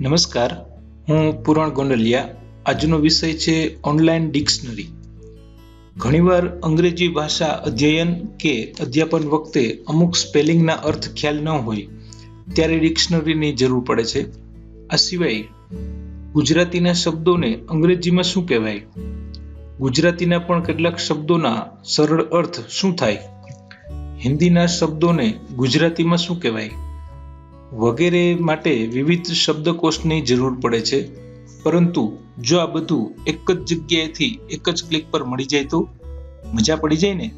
નમસ્કાર, હું પુરાણ ગોંડલિયા. આજનો વિષય છે ઓનલાઈન ડિક્શનરી. ઘણીવાર અંગ્રેજી ભાષા અધ્યયન કે અધ્યાપન વખતે અમુક સ્પેલિંગના અર્થ ખ્યાલ ન હોય, ત્યારે ડિક્શનરીની જરૂર પડે છે. આ સિવાય, ગુજરાતીના શબ્દોને અંગ્રેજીમાં શું કહેવાય? ગુજરાતીના પણ કેટલાક શબ્દોના સરળ અર્થ શું થાય? હિન્દીના શબ્દોને ગુજરાતીમાં શું કહેવાય? વગેરે માટે વિવિધ શબ્દકોશની જરૂર પડે છે. પરંતુ જો આ બધું એક જ જગ્યાએથી એક જ ક્લિક પર મળી જાય તો મજા પડી જાય ને?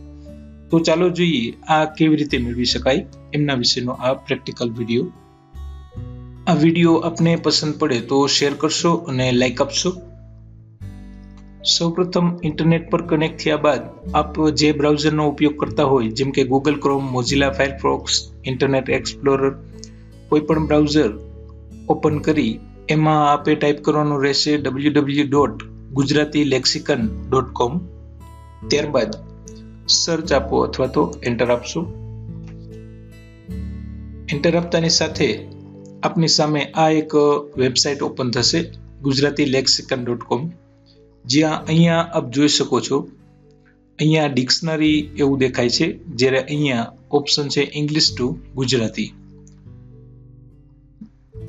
તો ચાલો જોઈએ આ કેવી રીતે મેળવી શકાય એમના વિશેનો આ પ્રેક્ટિકલ વીડિયો. આ વીડિયો આપને પસંદ પડે તો શેર કરશો અને લાઈક આપશો. સૌપ્રથમ ઇન્ટરનેટ પર કનેક્ટ થયા બાદ આપ જે બ્રાઉઝરનો ઉપયોગ કરતા હોય, જેમ કે Google Chrome Mozilla Firefox Internet Explorer કોઈ પણ બ્રાઉઝર ઓપન કરી, એમાં આપે ટાઈપ કરવાનું રહેશે W W dot Gujarati lexicon dot com ત્યારબાદ સર્ચ આપો અથવા તો એન્ટર આપશો. એન્ટર આપતાની સાથે આપની સામે આ એક વેબસાઇટ ઓપન થશે ગુજરાતી લેક્સિકન ડોટ કોમ જ્યાં અહીંયા આપ જોઈ શકો છો, અહીંયા ડિક્શનરી એવું દેખાય છે, જ્યારે અહીંયા ઓપ્શન છે ઇંગ્લિશ ટુ ગુજરાતી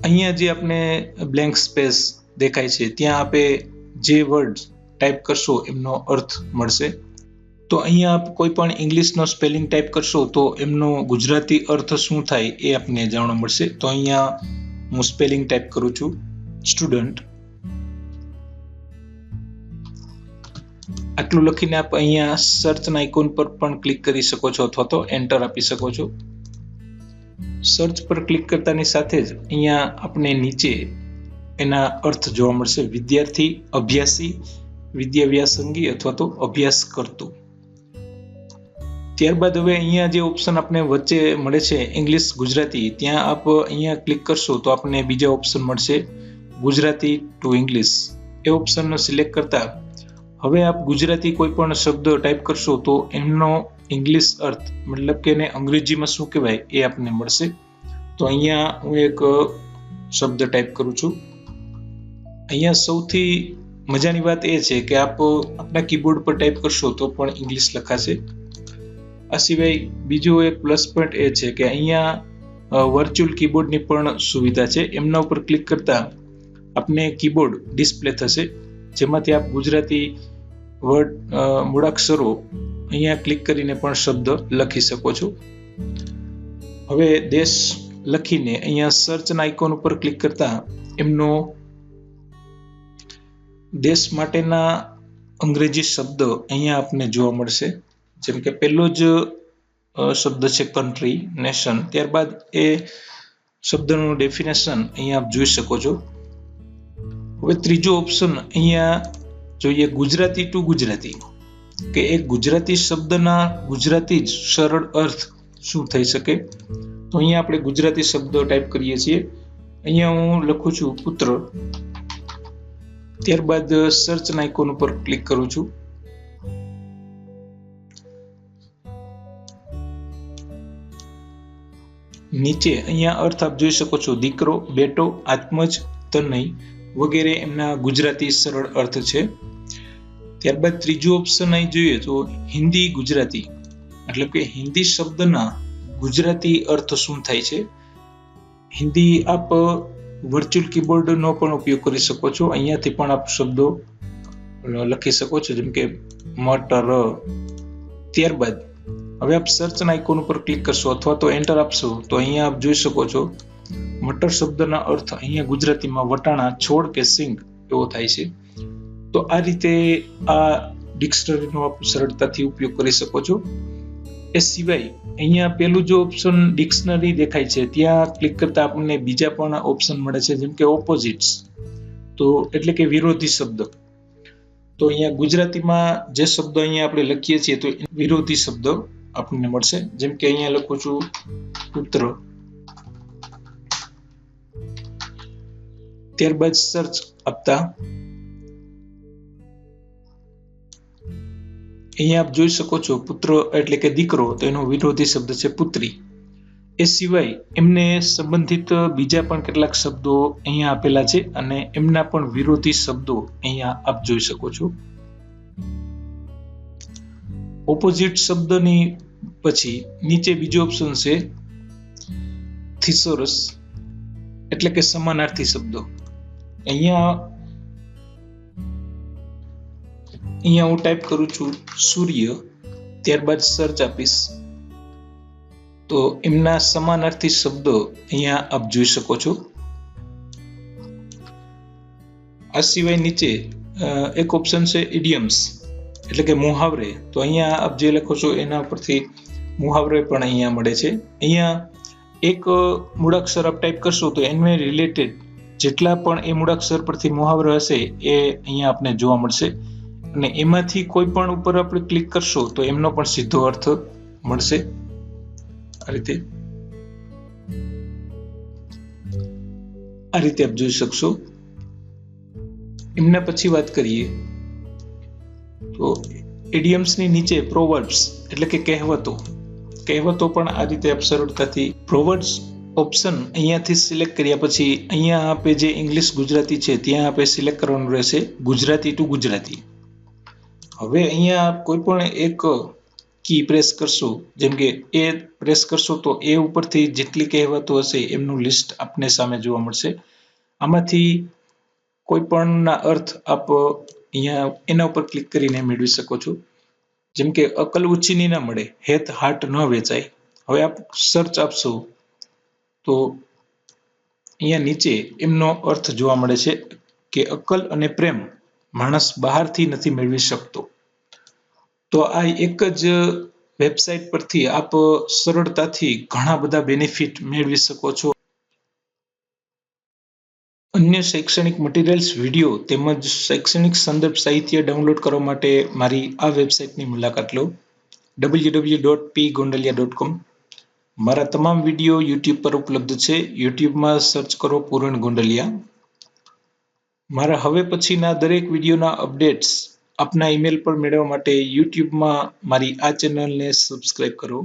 અહીંયા જે આપણે બ્લેન્ક સ્પેસ દેખાય છે, ત્યાં આપે જે વર્ડ ટાઈપ કરશો, એમનો અર્થ મળશે. તો અહીંયા આપ કોઈ પણ ઇંગ્લિશનો સ્પેલિંગ ટાઈપ કરશો, તો એમનો ગુજરાતી અર્થ શું થાય એ આપને જાણવા મળશે. તો અહીંયા હું સ્પેલિંગ ટાઈપ કરું છું સ્ટુડન્ટ આટલું લખીને આપ અહીંયા સર્ચના આઇકોન પર પણ ક્લિક કરી શકો છો અથવા તો એન્ટર આપી શકો છો. સર્ચ પર ક્લિક કરતાની સાથે જ અહીંયા આપણે નીચે એના અર્થ જોવા મળશે વિદ્યાર્થી, અભ્યાસી વિદ્યાવ્યાસંગી અથવા તો અભ્યાસ કરતું ત્યારબાદ હવે અહીંયા જે ઓપ્શન આપણે વચ્ચે મળે છે ઇંગ્લિશ ગુજરાતી, ત્યાં આપ અહીંયા ક્લિક કરશો તો આપને બીજા ઓપ્શન મળશે ગુજરાતી ટુ ઇંગ્લિશ એ ઓપ્શનનો સિલેક્ટ કરતા હવે આપ ગુજરાતી કોઈ પણ શબ્દ ટાઈપ કરશો તો એમનો ઇંગ્લિશ અર્થ, મતલબ કે એને અંગ્રેજીમાં શું કહેવાય એ આપને મળશે. તો અહીંયા હું એક શબ્દ ટાઈપ કરું છું. અહીંયા સૌથી મજાની વાત એ છે કે આપ આપણા કીબોર્ડ પર ટાઈપ કરશો તો પણ ઇંગ્લિશ લખાશે. આ સિવાય બીજો એક પ્લસ પોઈન્ટ એ છે કે અહીંયા વર્ચ્યુઅલ કીબોર્ડની પણ સુવિધા છે. એમના ઉપર ક્લિક કરતા આપને કીબોર્ડ ડિસ્પ્લે થશે. જેમાંથી આપ ગુજરાતી વર્ડ મૂળાક્ષરો અહીંયા ક્લિક કરીને પણ શબ્દ લખી શકો છો. હવે દેશ લખીને અહીંયા સર્ચના આઇકોન ઉપર ક્લિક કરતા એમનો દેશ માટેના અંગ્રેજી શબ્દ અહીંયા આપને જોવા મળશે. જેમ કે પહેલો જ શબ્દ છે કન્ટ્રી નેશન ત્યારબાદ એ શબ્દનું ડેફિનેશન અહીંયા આપ જોઈ શકો છો. હવે ત્રીજો ઓપ્શન અહીંયા જોઈએ ગુજરાતી ટુ ગુજરાતી. કે એક ગુજરાતી શબ્દના ગુજરાતી જ સરળ અર્થ શું થઈ શકે? તો અહીંયા આપણે ગુજરાતી શબ્દ ટાઈપ કરીએ છીએ. અહીંયા હું લખું છું પુત્ર. ત્યારબાદ સર્ચના આઇકોન ઉપર ક્લિક કરું છું. નીચે અહીંયા અર્થ આપ જોઈ શકો છો, દીકરો, બેટો, આત્મજ, તનય વગેરે એમના ગુજરાતી સરળ અર્થ છે. ત્યારબાદ ત્રીજો ઓપ્શન અહીં જોઈએ તો હિન્દી ગુજરાતી. એટલે કે હિન્દી શબ્દના ગુજરાતી અર્થ શું થાય છે? હિન્દી આપ વર્ચ્યુઅલ કીબોર્ડનો પણ ઉપયોગ કરી શકો છો. અહીંયાથી પણ આપ શબ્દો લખી શકો છો, જેમ કે મટર. ત્યારબાદ હવે આપ સર્ચના આઇકોન ઉપર ક્લિક કરશો અથવા તો એન્ટર આપશો, તો અહીંયા આપ જોઈ શકો છો, મટર શબ્દના અર્થ અહીંયા ગુજરાતીમાં વટાણા, છોડ કે સિંગ એવો થાય છે. તો આ રીતે આ ડિક્શનરીનો આપ સરળતાથી ઉપયોગ કરી શકો છો. એ સિવાય અહીંયા પેલું જો ઓપ્શન ડિક્શનરી દેખાય છે, ત્યાં ક્લિક કરતા આપણને બીજા પણ ઓપ્શન મળે છે, જેમ કે ઓપોઝિટ્સ તો એટલે કે વિરોધી શબ્દ. તો અહીંયા ગુજરાતીમાં જે શબ્દ અહીંયા આપણે લખીએ છીએ, તો વિરોધી શબ્દ આપણને મળશે. જેમ કે અહીંયા લખું છું, પુત્ર. ત્યારબાદ સર્ચ આપતા. અહીંયા આપ જોઈ શકો છો પુત્ર એટલે કે દીકરો, તો એનો વિરોધી શબ્દ છે પુત્રી. એ સિવાય એમને સંબંધિત બીજા પણ કેટલાક શબ્દો અહીંયા આપેલા છે અને એમના પણ વિરોધી શબ્દો અહીંયા આપ જોઈ શકો છો. ઓપોઝિટ શબ્દની પછી નીચે બીજો ઓપ્શન છે થિસોરસ, એટલે કે સમાનાર્થી શબ્દો. અહીંયા અહીંયા હું ટાઈપ કરું છું સૂર્ય, ત્યારબાદ સર્ચ આપીશ. તો એમના સમાનાર્થી શબ્દો અહીંયા આપ જોઈ શકો છો. આ સિવાય નીચે એક ઓપ્શન છે ઇડિયમ્સ એટલે કે મુહાવરે. તો અહીંયા આપ જે લખો છો એના પરથી મુહાવરે પણ અહીંયા મળે છે. અહીંયા એક મૂળાક્ષર આપ ટાઈપ કરશો તો એને રિલેટેડ જેટલા પણ એ મૂળાક્ષર પરથી મુહાવરો હશે એ અહીંયા આપને જોવા મળશે. અને એમાંથી કોઈ પણ ઉપર આપણે ક્લિક કરશો તો એમનો પણ સીધો અર્થ મળશે. આ રીતે. આ રીતે આપ જોઈ શકશો. એમના પછી વાત કરીએ. તો એડિયમ્સની નીચે પ્રોવર્બ્સ એટલે કે કહેવતો. કહેવતો પણ આ રીતે આપ સરળતાથી પ્રોવર્બ્સ ઓપ્શન અહીંયાથી સિલેક્ટ કર્યા પછી અહીંયા આપે જે ઇંગ્લિશ ગુજરાતી છે, ત્યાં આપે સિલેક્ટ કરવાનું રહેશે ગુજરાતી ટુ ગુજરાતી. હવે અહીંયા કોઈ પણ એક કી પ્રેસ કરશો, જેમ કે એ પ્રેસ કરશો તો એ ઉપરથી જેટલી કહેવતો હશે એમનું લિસ્ટ આપને સામે જોવા મળશે. આમાંથી કોઈ પણના અર્થ આપ અહીંયા એના ઉપર ક્લિક કરીને મેળવી શકો છો. જેમ કે અકલ ઉછીની ના મળે, હેત હાટ ન વેચાય. હવે આપ સર્ચ આપશો તો અહીંયા નીચે એમનો અર્થ જોવા મળે છે કે અકલ અને પ્રેમ માણસ બહારથી નથી મેળવી શકતો. તો આ એક જ વેબસાઇટ પરથી આપ સરળતાથી ઘણા બધા બેનિફિટ મેળવી શકો છો. અન્ય શૈક્ષણિક મટીરિયલ્સ વીડિયો તેમજ શૈક્ષણિક સંદર્ભ સાહિત્ય ડાઉનલોડ કરવા માટે મારી આ વેબસાઇટની મુલાકાત લો. W W dot P Gondaliya dot com મારા તમામ વીડિયો યુટ્યુબ પર ઉપલબ્ધ છે. યુટ્યુબમાં સર્ચ કરો પૂરણ ગોંડલિયા. મારા હવે પછીના દરેક વિડીયોના અપડેટ્સ આપના ઈમેલ પર મેળવવા માટે યુટ્યુબમાં મારી આ ચેનલને સબસ્ક્રાઇબ કરો.